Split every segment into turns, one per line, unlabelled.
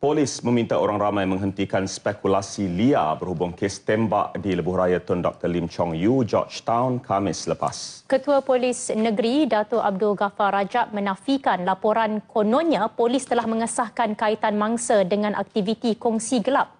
Polis meminta orang ramai menghentikan spekulasi liar berhubung kes tembak di Lebuh Raya Tun Dr. Lim Chong Yu, Georgetown, Khamis lepas.
Ketua Polis Negeri Dato' Abdul Ghaffar Rajab menafikan laporan kononnya polis telah mengesahkan kaitan mangsa dengan aktiviti kongsi gelap.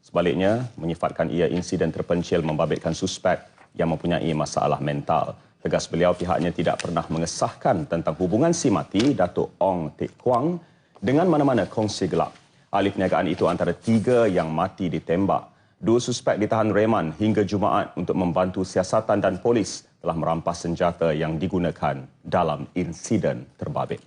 Sebaliknya, menyifatkan ia insiden terpencil membabitkan suspek yang mempunyai masalah mental. Tegas beliau pihaknya tidak pernah mengesahkan tentang hubungan si mati Datuk Ong Teck Kuang dengan mana-mana kongsi gelap. Ahli perniagaan itu antara tiga yang mati ditembak. Dua suspek ditahan reman hingga Jumaat untuk membantu siasatan dan polis telah merampas senjata yang digunakan dalam insiden terbabit.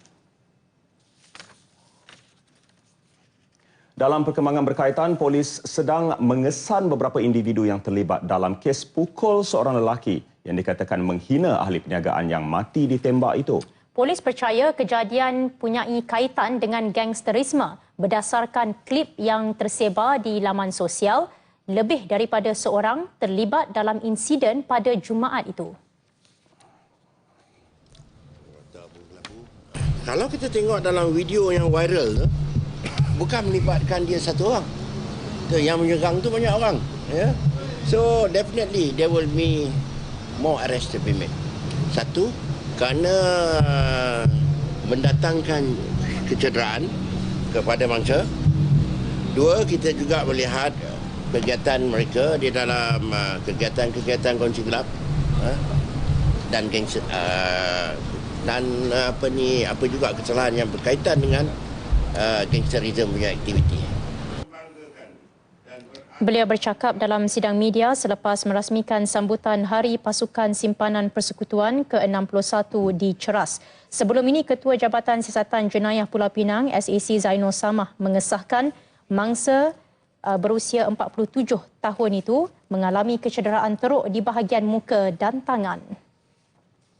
Dalam perkembangan berkaitan, polis sedang mengesan beberapa individu yang terlibat dalam kes pukul seorang lelaki yang dikatakan menghina ahli perniagaan yang mati ditembak itu.
Polis percaya kejadian punyai kaitan dengan gangsterisme berdasarkan klip yang tersebar di laman sosial lebih daripada seorang terlibat dalam insiden pada Jumaat itu.
Kalau kita tengok dalam video yang viral tu, bukan melibatkan dia satu orang. Tu yang menyerang tu banyak orang, ya. So definitely there will be more arrest to be made. Satu, kerana mendatangkan kecederaan kepada mangsa. Dua, kita juga melihat kegiatan mereka di dalam uh, kegiatan-kegiatan kunci gelap uh, dan uh, dan uh, apa ni apa juga kesalahan yang berkaitan dengan uh, gangsterism punya aktiviti.
Beliau bercakap dalam sidang media selepas merasmikan sambutan Hari Pasukan Simpanan Persekutuan ke-61 di Ceras. Sebelum ini, Ketua Jabatan Siasatan Jenayah Pulau Pinang, SAC Zainul Samah, mengesahkan mangsa uh, berusia 47 tahun itu mengalami kecederaan teruk di bahagian muka dan tangan.